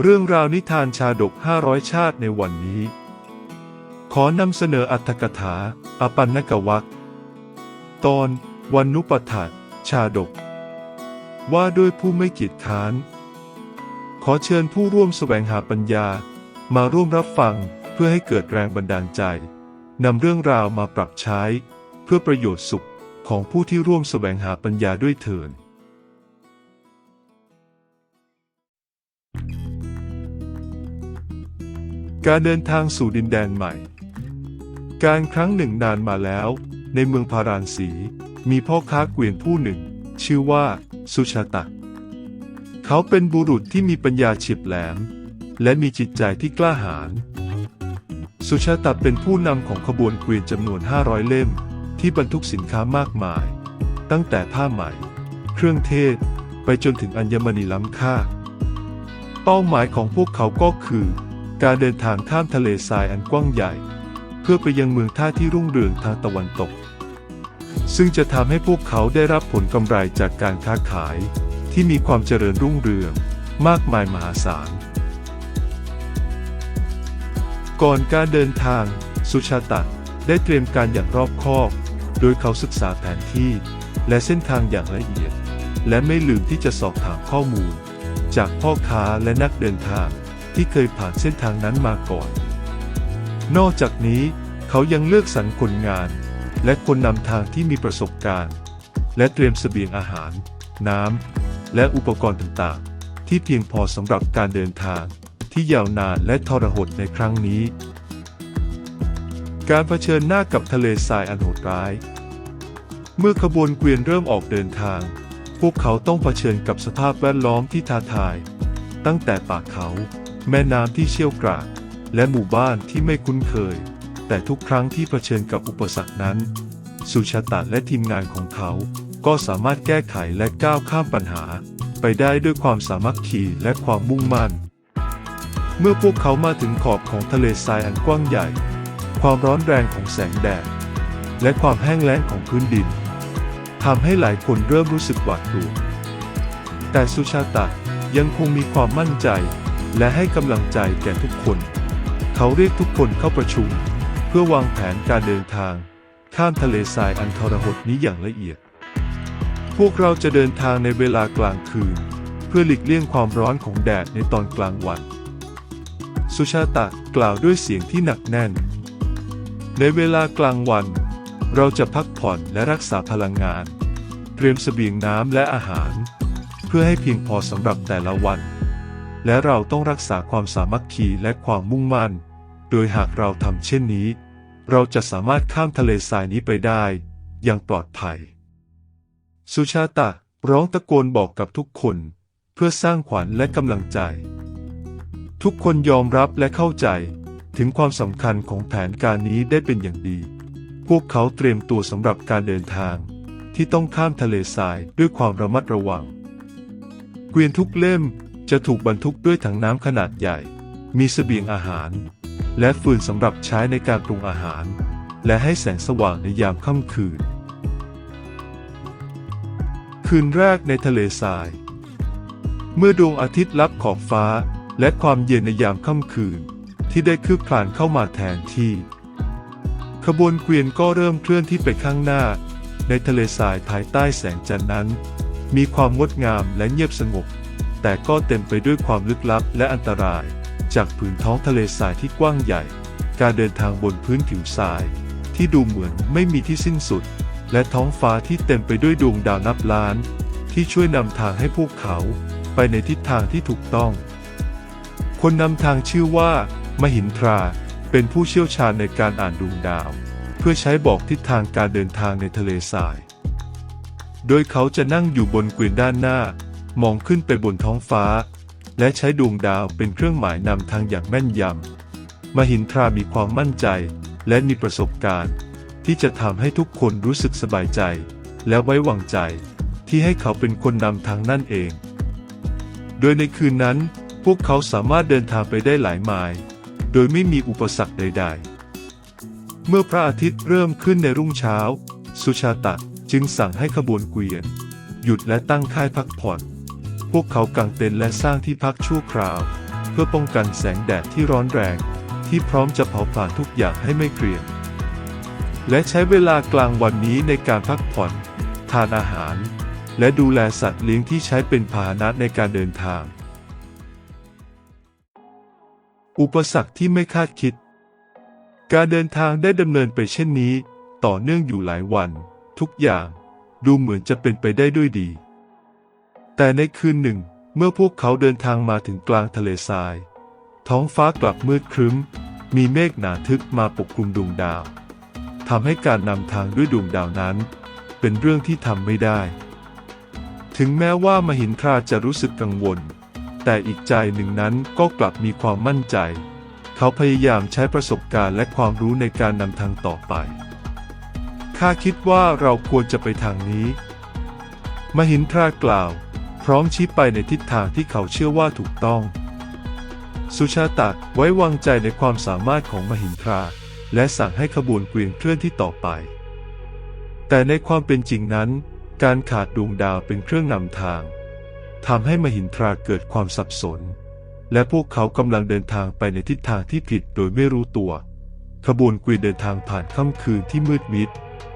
เรื่องราวนิทานชาดก 500 ชาติในวันนี้ ขอนำเสนออัตถกถา อปันนกวักตอน วันนุปถาชาดก ว่าด้วยผู้ไม่กียจค้าน ขอเชิญผู้ร่วมแสวงหาปัญญา มาร่วมรับฟังเพื่อให้เกิดแรงบันดาลใจนำเรื่องราวมาปรับใช้ เพื่อประโยชน์สุขของผู้ที่ร่วมแสวงหาปัญญาด้วยเถิด การเดินทางสู่ดินแดนใหม่ การครั้งหนึ่งนานมาแล้ว ในเมืองพาราณสี มีพ่อค้าเกวียนผู้หนึ่ง ชื่อว่าสุชาตะ เขาเป็นบุรุษที่มีปัญญาเฉียบแหลม และมีจิตใจที่กล้าหาญ สุชาตะเป็นผู้นำของขบวนเกวียนจำนวน 500 เล่ม ที่บรรทุกสินค้ามากมาย ตั้งแต่ผ้าไหม เครื่องเทศ ไปจนถึงอัญมณีล้ำค่า เป้าหมายของพวกเขาก็คือ การเดินทางข้ามทะเลทรายอันกว้างใหญ่ เพื่อไปยังเมืองท่าที่รุ่งเรืองทางตะวันตก ซึ่งจะทำให้พวกเขาได้รับผลกำไรจากการค้าขาย ที่มีความเจริญรุ่งเรือง มากมายมหาศาล ก่อนการเดินทาง สุชาตะได้เตรียมการอย่างรอบคอบ โดยเขาศึกษาแผนที่ และเส้นทางอย่างละเอียด และไม่ลืมที่จะสอบถามข้อมูล จากพ่อค้าและนักเดินทาง ที่เคยผ่านเส้นทางนั้นมาก่อน นอกจากนี้เขายังเลือกสรรคนงาน และคนนำทางที่มีประสบการณ์ และเตรียมเสบียงอาหาร น้ำ และอุปกรณ์ต่างๆ ที่เพียงพอสำหรับการเดินทางที่ยาวนานและทรหดในครั้งนี้ การเผชิญหน้ากับทะเลทรายอันโหดร้าย เมื่อขบวนเกวียนเริ่มออกเดินทาง พวกเขาต้องเผชิญกับสภาพแวดล้อมที่ท้าทาย ตั้งแต่ป่าเขา แม่น้ำที่เชี่ยวกรากและหมู่บ้านที่ไม่คุ้นเคย แต่ทุกครั้งที่เผชิญกับอุปสรรคนั้น สุชาตะและทีมงานของเขาก็สามารถแก้ไขและก้าวข้ามปัญหา ไปได้ด้วยความสามัคคีและความมุ่งมั่น เมื่อพวกเขามาถึงขอบของทะเลทรายอันกว้างใหญ่ ความร้อนแรงของแสงแดด และความแห้งแล้งของพื้นดินทำให้หลายคนเริ่มรู้สึกหวาดกลัวแต่สุชาตะยังคงมีความมั่นใจ และให้กำลังใจแก่ทุกคน เขาเรียกทุกคนเข้าประชุม เพื่อวางแผนการเดินทาง ข้ามทะเลทรายอันทรหดนี้อย่างละเอียด พวกเราจะเดินทางในเวลากลางคืน เพื่อหลีกเลี่ยงความร้อนของแดดในตอนกลางวัน สุชาตะกล่าวด้วยเสียงที่หนักแน่น ในเวลากลางวัน เราจะพักผ่อนและรักษาพลังงาน เตรียมเสบียงน้ำและอาหาร เพื่อให้เพียงพอสำหรับแต่ละวัน และเราต้องรักษาความสามัคคีและความมุ่งมั่น โดยหากเราทำเช่นนี้ เราจะสามารถข้ามทะเลทรายนี้ไปได้ อย่างปลอดภัย สุชาตะร้องตะโกนบอกกับทุกคน เพื่อสร้างขวัญและกำลังใจ ทุกคนยอมรับและเข้าใจถึงความสำคัญของแผนการนี้ได้เป็นอย่างดี พวกเขาเตรียมตัวสำหรับการเดินทาง ที่ต้องข้ามทะเลทรายด้วยความระมัดระวัง เกวียนทุกเล่ม จะถูกบรรทุกด้วยถังน้ำขนาดใหญ่ มีเสบียงอาหาร และฟืนสำหรับใช้ในการปรุงอาหาร และให้แสงสว่างในยามค่ำคืน คืนแรกในทะเลทราย เมื่อดวงอาทิตย์ลับขอบฟ้า และความเย็นในยามค่ำคืน ที่ได้คืบคลานเข้ามาแทนที่ ขบวนเกวียนก็เริ่มเคลื่อนที่ไปข้างหน้า ในทะเลทรายภายใต้แสงจันทร์นั้น มีความงดงามและเงียบสงบ แต่ก็เต็มไปด้วยความลึกลับและอันตราย จากผืนท้องทะเลทรายที่กว้างใหญ่ การเดินทางบนพื้นผิวทราย ที่ดูเหมือนไม่มีที่สิ้นสุด และท้องฟ้าที่เต็มไปด้วยดวงดาวนับล้าน ที่ช่วยนำทางให้พวกเขาไปในทิศทางที่ถูกต้อง คนนำทางชื่อว่า มหินทรา เป็นผู้เชี่ยวชาญในการอ่านดวงดาว เพื่อใช้บอกทิศทางการเดินทางในทะเลทราย โดยเขาจะนั่งอยู่บนเกวียนด้านหน้า มองขึ้นไปบนท้องฟ้า และใช้ดวงดาวเป็นเครื่องหมายนำทางอย่างแม่นยำมหินทรามีความมั่นใจ และมีประสบการณ์ ที่จะทำให้ทุกคนรู้สึกสบายใจ และไว้วางใจ ที่ให้เขาเป็นคนนำทางนั่นเอง โดยในคืนนั้น พวกเขาสามารถเดินทางไปได้หลายไมล์โดยไม่มีอุปสรรคใด ๆ เมื่อพระอาทิตย์เริ่มขึ้นในรุ่งเช้า สุชาตะจึงสั่งให้ขบวนเกวียน หยุดและตั้งค่ายพักผ่อน พวกเขากางเต็นท์และสร้างที่พักชั่วคราว เพื่อป้องกันแสงแดดที่ร้อนแรง ที่พร้อมจะเผาผลาญทุกอย่างให้ไม่เกรียมและใช้เวลากลางวันนี้ในการพักผ่อน ทานอาหาร และดูแลสัตว์เลี้ยงที่ใช้เป็นพาหนะในการเดินทาง อุปสรรคที่ไม่คาดคิด การเดินทางได้ดำเนินไปเช่นนี้ ต่อเนื่องอยู่หลายวัน ทุกอย่าง ดูเหมือนจะเป็นไปได้ด้วยดี แต่ในคืนหนึ่ง เมื่อพวกเขาเดินทางมาถึงกลางทะเลทราย ท้องฟ้ากลับมืดครึ้ม มีเมฆหนาทึบมาปกคลุมดวงดาวทำให้การนำทางด้วยดวงดาวนั้น เป็นเรื่องที่ทำไม่ได้ ถึงแม้ว่ามหินทราจะรู้สึกกังวล แต่อีกใจหนึ่งนั้นก็กลับมีความมั่นใจ เขาพยายามใช้ประสบการณ์และความรู้ในการนำทางต่อไปข้าคิดว่าเราควรจะไปทางนี้ มหินทรากล่าว พร้อมชี้ไปในทิศทางที่เขาเชื่อว่าถูกต้อง สุชาตะไว้วางใจในความสามารถของมหินทรา และสั่งให้ขบวนเกวียนเคลื่อนที่ต่อไป แต่ในความเป็นจริงนั้น การขาดดวงดาวเป็นเครื่องนำทางทำให้มหินทราเกิดความสับสน และพวกเขากำลังเดินทางไปในทิศทางที่ผิดโดยไม่รู้ตัว ขบวนเกวียนเดินทางผ่านค่ำคืนที่มืดมิด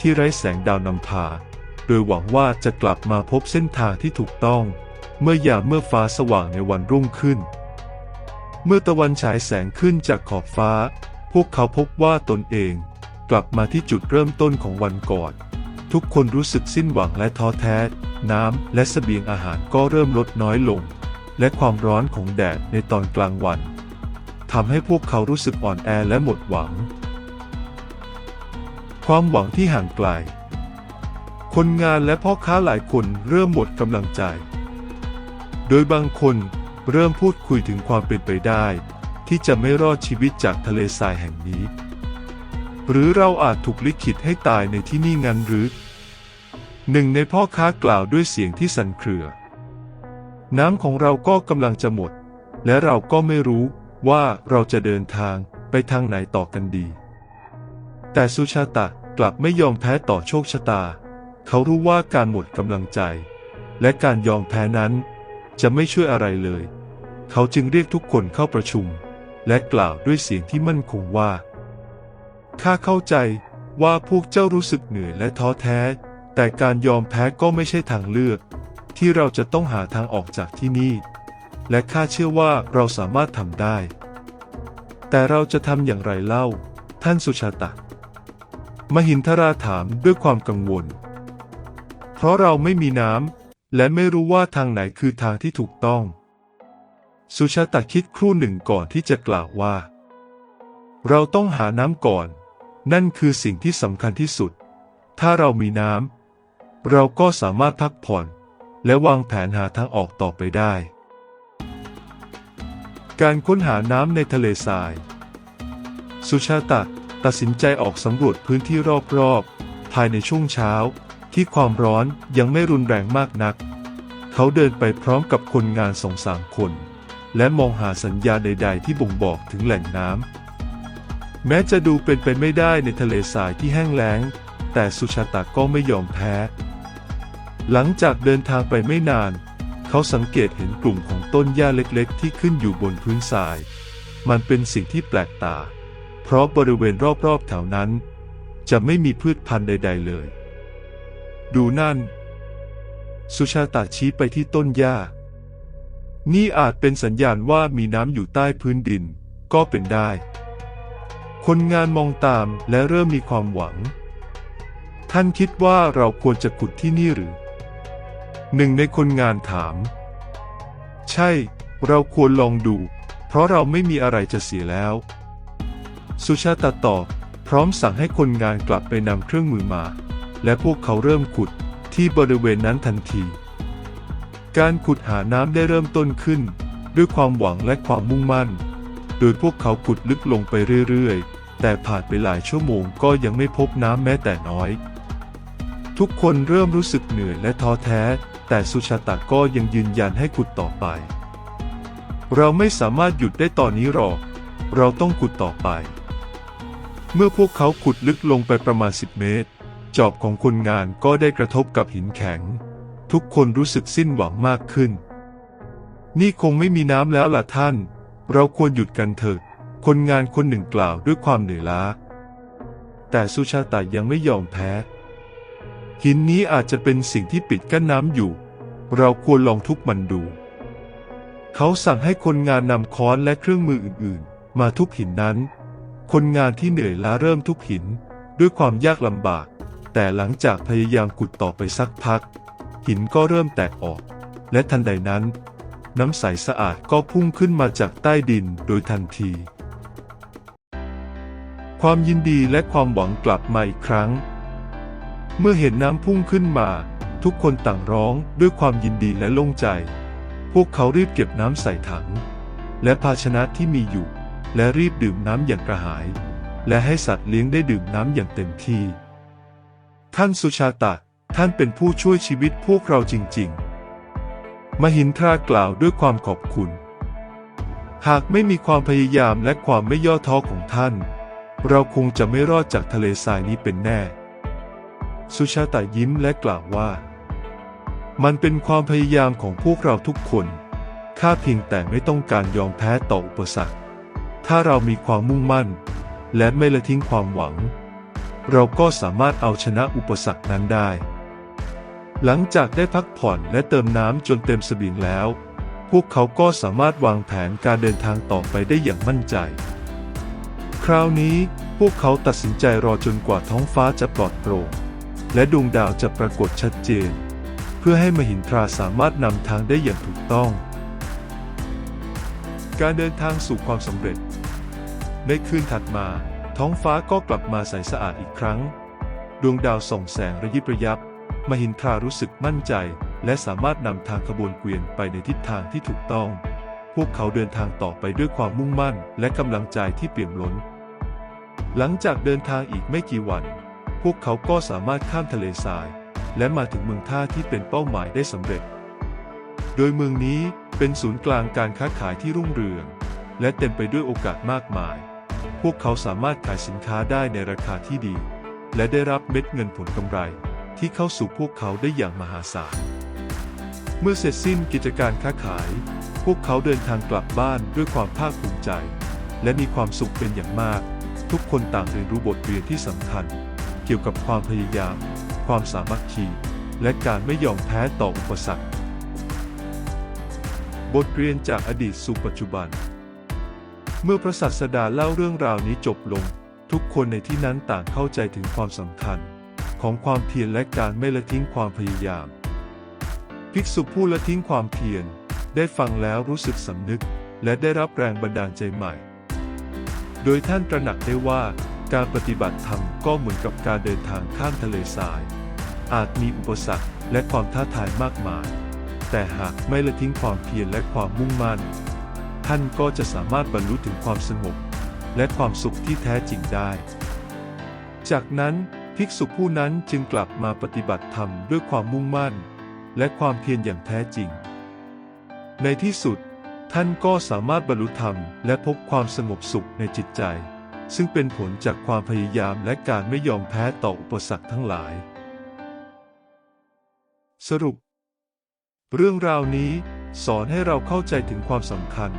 ที่ไร้แสงดาวนำพา โดยหวังว่าจะกลับมาพบเส้นทางที่ถูกต้อง เมื่อยามเมื่อฟ้าสว่างในวันรุ่งขึ้น เมื่อตะวันฉายแสงขึ้นจากขอบฟ้า พวกเขาพบว่าตนเองกลับมาที่จุดเริ่มต้นของวันก่อน ทุกคนรู้สึกสิ้นหวังและท้อแท้ น้ำและเสบียงอาหารก็เริ่มลดน้อยลง และความร้อนของแดดในตอนกลางวันทำให้พวกเขารู้สึกอ่อนแอและหมดหวัง ความหวังที่ห่างไกล คนงานและพ่อค้าหลายคนเริ่มหมดกำลังใจ โดยบางคนเริ่มพูดคุยถึงความเป็นไปได้ ที่จะไม่รอดชีวิตจากทะเลทรายแห่งนี้ หรือเราอาจถูกลิขิตให้ตายในที่นี่งั้นหรือ หนึ่งในพ่อค้ากล่าวด้วยเสียงที่สั่นเครือ น้ำของเราก็กำลังจะหมด และเราก็ไม่รู้ว่าเราจะเดินทางไปทางไหนต่อกันดี แต่สุชาตะกลับไม่ยอมแพ้ต่อโชคชะตา เขารู้ว่าการหมดกำลังใจ และการยอมแพ้นั้น จะไม่ช่วยอะไรเลย เขาจึงเรียกทุกคนเข้าประชุม และกล่าวด้วยเสียงที่มั่นคงว่า ข้าเข้าใจว่าพวกเจ้ารู้สึกเหนื่อยและท้อแท้ แต่การยอมแพ้ก็ไม่ใช่ทางเลือก ที่เราจะต้องหาทางออกจากที่นี่ และข้าเชื่อว่าเราสามารถทำได้ แต่เราจะทำอย่างไรเล่า ท่านสุชาตะ มหินทราถามด้วยความกังวล เพราะเราไม่มีน้ำและไม่รู้ว่าทางไหนคือทางที่ถูกต้อง สุชาตะคิดครู่หนึ่งก่อนที่จะกล่าวว่า เราต้องหาน้ำก่อน นั่นคือสิ่งที่สำคัญที่สุด ถ้าเรามีน้ำเราก็สามารถพักผ่อน และวางแผนหาทางออกต่อไปได้ การค้นหาน้ำในทะเลทราย สุชาตะตัดสินใจออกสำรวจพื้นที่รอบๆ ภายในช่วงเช้า ที่ความร้อนยังไม่รุนแรงมากนัก เขาเดินไปพร้อมกับคนงานสองสามคน และมองหาสัญญาณใด ๆ ที่บ่งบอกถึงแหล่งน้ำแม้จะดูเป็นไปไม่ได้ในทะเลทรายที่แห้งแล้ง แต่สุชาตะก็ไม่ยอมแพ้ หลังจากเดินทางไปไม่นาน เขาสังเกตเห็นกลุ่มของต้นหญ้าเล็กๆ ที่ขึ้นอยู่บนพื้นทราย มันเป็นสิ่งที่แปลกตา เพราะบริเวณรอบๆแถวนั้น จะไม่มีพืชพันธุ์ใด ๆ เลย ดูนั่น สุชาตะชี้ไปที่ต้นหญ้า นี่อาจเป็นสัญญาณว่ามีน้ำอยู่ใต้พื้นดิน ก็เป็นได้ คนงานมองตามและเริ่มมีความหวัง ท่านคิดว่าเราควรจะขุดที่นี่หรือ หนึ่งในคนงานถาม ใช่ เราควรลองดู เพราะเราไม่มีอะไรจะเสียแล้ว สุชาตะตอบพร้อมสั่งให้คนงานกลับไปนำเครื่องมือมา และพวกเขาเริ่มขุดที่บริเวณนั้นทันที การขุดหาน้ำได้เริ่มต้นขึ้น ด้วยความหวังและความมุ่งมั่น โดยพวกเขาขุดลึกลงไปเรื่อยๆ แต่ผ่านไปหลายชั่วโมงก็ยังไม่พบน้ำแม้แต่น้อย ทุกคนเริ่มรู้สึกเหนื่อยและท้อแท้ แต่สุชาตะก็ยังยืนยันให้ขุดต่อไป เราไม่สามารถหยุดได้ตอนนี้หรอก เราต้องขุดต่อไป เมื่อพวกเขาขุดลึกลงไปประมาณ 10 เมตร จอบของคนงานก็ได้กระทบกับหินแข็ง ทุกคนรู้สึกสิ้นหวังมากขึ้น นี่คงไม่มีน้ำแล้วล่ะท่าน เราควรหยุดกันเถิดคนงานคนหนึ่งกล่าวด้วยความเหนื่อยล้า แต่สุชาตายังไม่ยอมแพ้ หินนี้อาจจะเป็นสิ่งที่ปิดกั้นน้ำอยู่ เราควรลองทุบมันดู เขาสั่งให้คนงานนำค้อนและเครื่องมืออื่นๆ มาทุบหินนั้น คนงานที่เหนื่อยล้าเริ่มทุบหินด้วยความยากลำบาก แต่หลังจากพยายามขุดต่อไปสักพัก หินก็เริ่มแตกออก และทันใดนั้น น้ำใสสะอาดก็พุ่งขึ้นมาจากใต้ดินโดยทันที ความยินดีและความหวังกลับมาอีกครั้ง เมื่อเห็นน้ำพุ่งขึ้นมา ทุกคนต่างร้องด้วยความยินดีและโล่งใจ พวกเขารีบเก็บน้ำใส่ถัง และภาชนะที่มีอยู่ และรีบดื่มน้ำอย่างกระหาย และให้สัตว์เลี้ยงได้ดื่มน้ำอย่างเต็มที่ ท่านสุชาตะ ท่านเป็นผู้ช่วยชีวิตพวกเราจริง ๆ มหินทรากล่าวด้วยความขอบคุณ หากไม่มีความพยายามและความไม่ย่อท้อของท่าน เราคงจะไม่รอดจากทะเลทรายนี้เป็นแน่ สุชาตะยิ้มและกล่าวว่า มันเป็นความพยายามของพวกเราทุกคน ข้าเพียงแต่ไม่ต้องการยอมแพ้ต่ออุปสรรค ถ้าเรามีความมุ่งมั่น และไม่ละทิ้งความหวัง เราก็สามารถเอาชนะอุปสรรคนั้นได้ หลังจากได้พักผ่อนและเติมน้ำจนเต็มสบิงแล้ว พวกเขาก็สามารถวางแผนการเดินทางต่อไปได้อย่างมั่นใจ คราวนี้พวกเขาตัดสินใจรอจนกว่าท้องฟ้าจะปลอดโปร่งและดวงดาวจะปรากฏชัดเจน เพื่อให้มหินทราสามารถนำทางได้อย่างถูกต้อง การเดินทางสู่ความสำเร็จ ในคืนถัดมา ท้องฟ้าก็กลับมาใสสะอาดอีกครั้ง ดวงดาวส่องแสงระยิบระยับ มหินทรารู้สึกมั่นใจ และสามารถนำทางขบวนเกวียนไปในทิศทางที่ถูกต้อง พวกเขาเดินทางต่อไปด้วยความมุ่งมั่น และกำลังใจที่เปี่ยมล้น หลังจากเดินทางอีกไม่กี่วัน พวกเขาก็สามารถข้ามทะเลทราย และมาถึงเมืองท่าที่เป็นเป้าหมายได้สำเร็จ โดยเมืองนี้เป็นศูนย์กลางการค้าขายที่รุ่งเรือง และเต็มไปด้วยโอกาสมากมาย พวกเขาสามารถขายสินค้าได้ในราคาที่ดี และได้รับเม็ดเงินผลกำไร ที่เข้าสู่พวกเขาได้อย่างมหาศาล เมื่อเสร็จสิ้นกิจการค้าขาย พวกเขาเดินทางกลับบ้านด้วยความภาคภูมิใจ และมีความสุขเป็นอย่างมาก ทุกคนต่างเรียนรู้บทเรียนที่สำคัญ เกี่ยวกับความพยายาม ความสามัคคี และการไม่ยอมแพ้ต่ออุปสรรค บทเรียนจากอดีตสู่ปัจจุบัน เมื่อพระศาสดาเล่าเรื่องราวนี้จบลง ทุกคนในที่นั้นต่างเข้าใจถึงความสำคัญ ของความเพียรและการไม่ละทิ้งความพยายาม ภิกษุผู้ละทิ้งความเพียรได้ฟังแล้วรู้สึกสำนึก และได้รับแรงบันดาลใจใหม่ โดยท่านตระหนักได้ว่า การปฏิบัติธรรมก็เหมือนกับการเดินทางข้ามทะเลทราย อาจมีอุปสรรคและความท้าทายมากมาย แต่หากไม่ละทิ้งความเพียรและความมุ่งมั่น ท่านก็จะสามารถบรรลุถึงความสงบ และความสุขที่แท้จริงได้ จากนั้นภิกษุผู้นั้นจึงกลับมาปฏิบัติธรรมด้วยความมุ่งมั่น และความเพียรอย่างแท้จริง ในที่สุด ท่านก็สามารถบรรลุธรรมและพบความสงบสุขในจิตใจ ซึ่งเป็นผลจากความพยายามและการไม่ยอมแพ้ต่ออุปสรรคทั้งหลาย สรุป เรื่องราวนี้สอนให้เราเข้าใจถึงความสำคัญ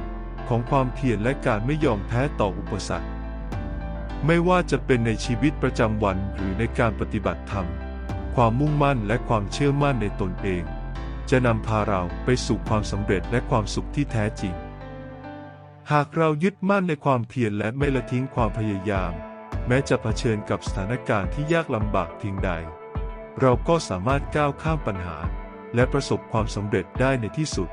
ของความเพียรและการไม่ยอมแพ้ต่ออุปสรรค ไม่ว่าจะเป็นในชีวิตประจำวันหรือในการปฏิบัติธรรม ความมุ่งมั่นและความเชื่อมั่นในตนเอง จะนำพาเราไปสู่ความสำเร็จและความสุขที่แท้จริง หากเรายึดมั่นในความเพียรและไม่ละทิ้งความพยายาม แม้จะเผชิญกับสถานการณ์ที่ยากลำบากเพียงใด เราก็สามารถก้าวข้ามปัญหา และประสบความสำเร็จได้ในที่สุด